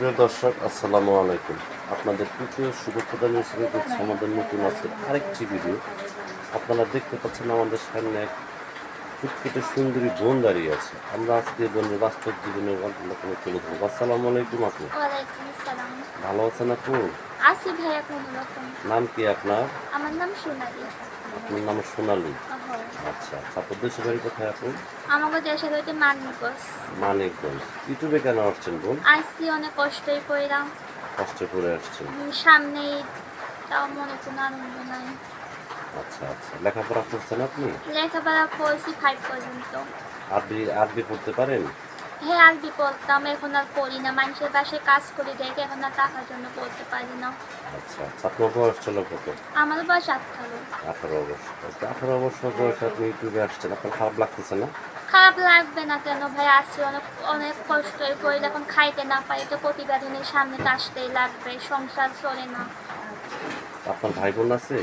সুপ্রিয় দর্শক আসসালামু আলাইকুম। আপনাদের তৃতীয় শুভেচ্ছা দেখছি আমাদের নতুন আছে আরেকটি ভিডিও আপনারা দেখতে পাচ্ছেন আমাদের সামনে এক ফুটফুটে সুন্দরী বোন দাঁড়িয়ে আছে। আমরা আজকে বোনের বাস্তব জীবনের গল্পটা তুলে ধরবো। আসসালামু আলাইকুম আপু। ভালো আছেন আপু? আসি ভাইয়া কোনো রকম। নাম কি আপনার? আমার নাম সোনালি। আপনার নাম সোনালী? আচ্ছা আপনার দেশের বাড়ি কোথায় আপু আমাকে দেশের হইতে মানিকগঞ্জ। মানিকগঞ্জ। ইউটিউবে কেন আসছেন বোন? আসছি অনেক কষ্টই কইরাম কষ্টে করে আসছেন। উম, সামনেই তাও মনে কোনো আনন্দ নাই। আচ্ছা আচ্ছা। লেখাপড়া করছেন আপনি? লেখাপড়া পড়ছি ফাইভ পর্যন্ত। আরবি আরবি পড়তে পারেন? হ্যাঁ আরবি পড়তাম এখন আর পড়ি না। মানুষের বাসায় কাজ করে দেখে এখন আর টাকার জন্য পড়তে পারি না। আচ্ছা আচ্ছা আপনার বয়স ছিল কত? আমার বয়স আঠারো। আঠারো বছর। আঠারো বছর বয়সে আপনি ইউটিউবে আসছেন। আপনার খারাপ লাগতেছে না? খারাপ লাগবে না কেন ভাই? আসছি অনেক অনেক কষ্টই করি এখন খাইতে না পারি তো প্রতিবেদনের সামনে তো আসতেই লাগবে সংসার চলে না। আপনার ভাই বোন আছে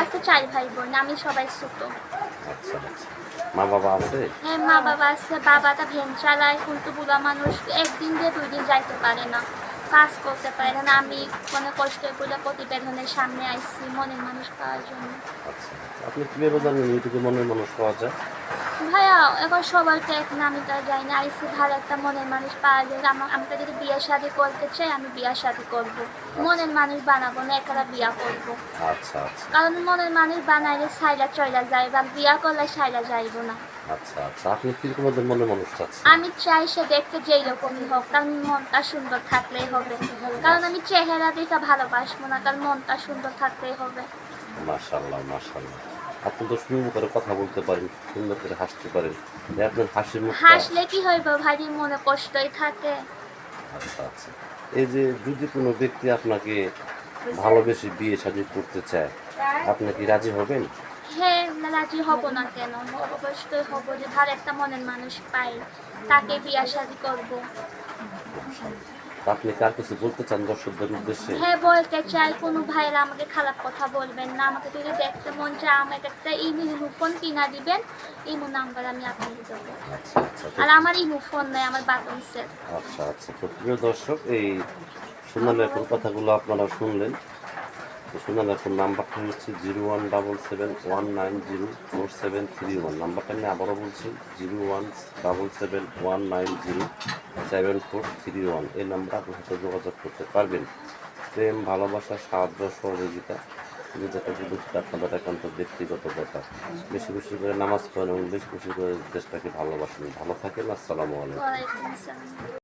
আছে চার ভাই বোন আমি সবাই ছোট। আচ্ছা আচ্ছা। মা বাবা আছে? হ্যাঁ মা বাবা আছে। বাবাটা ভ্যান চালায় কিন্তু বুড়া মানুষ একদিন দিয়ে দুই দিন যাইতে পারে না। কাজ করতে পারে না। আমি মনে কষ্ট করে প্রতিবেদনের সামনে আইছি মনের মানুষ পাওয়ার জন্য। আচ্ছা আচ্ছা। আপনি কীভাবে জানেন ইউটিউবে মনের মানুষ পাওয়া যায়? ভাইয়া এখন সবার তো এক না আমি তো যাই না। আইসি ভালো একটা মনের মানুষ পাওয়া যায়। আমার আমি তো যদি বিয়ে শাদি করতে চাই আমি বিয়ে শাদি করব। মনের মানুষ বানাবো না একা বিয়া করব। আচ্ছা আচ্ছা। কারণ মনের মানুষ বানাইলে সাইলা চইলা যায় বা বিয়া করলে সাইলা যাইব না। আচ্ছা আচ্ছা। আপনি কীরকম ওদের মনের মানুষ চাচ্ছেন? আমি চাই সে দেখতে যেই রকমই হোক তার মনটা সুন্দর থাকলেই হবে। কারণ আমি চেহারা দেখে ভালোবাসবো না তার মনটা সুন্দর থাকলেই হবে। আপনি তো সুন্দর করে কথা বলতে পারেন সুন্দর করে হাসতে পারেন। আপনার হাসির মুখটা হাসলে কি হইব ভারী মনে কষ্টই থাকে। আচ্ছা আচ্ছা। এই যে যদি কোনো ব্যক্তি আপনাকে ভালোবেসে বিয়ে শাদী করতে চায় আপনি কি রাজি হবেন? হ্যাঁ রাজি হব না কেন? অবশ্যই হব যে ভালো একটা মনের মানুষ পাই তাকে বিয়া শাদি করব। আপনি কার কিছু বলতে চান দর্শকদের উদ্দেশ্যে? হ্যাঁ বলতে চাই কোনো ভাইরা আমাকে খারাপ কথা বলবেন না আমাকে যদি দেখতে মন চায় আমাকে একটা ইমো ফোন কিনা দিবেন ইমো নাম্বার আমি আপনাকে দেবো। আচ্ছা আচ্ছা আর আমার ইমো ফোন নেই আমার বাটন সেট আচ্ছা আচ্ছা তো প্রিয় দর্শক এই সোনালেখুর কথাগুলো আপনারা শুনলেন। তো সোনালেখুর নাম্বারটা হচ্ছে zero one double seven one nine zero four seven three one. নাম্বারটা আমি আবারও বলছি zero one double seven one nine zero. Seven four three one. এই নাম্বার আপনার সাথে যোগাযোগ করতে পারবেন। প্রেম, ভালোবাসা, সাহায্য, সহযোগিতা যেটা কিন্তু আপনাদের একান্ত ব্যক্তিগত ব্যাপার। বেশি বেশি করে নামাজ পড়েন এবং বেশি বেশি করে দেশটাকে ভালোবাসেন। ভালো থাকেন, আসসালামু আলাইকুম।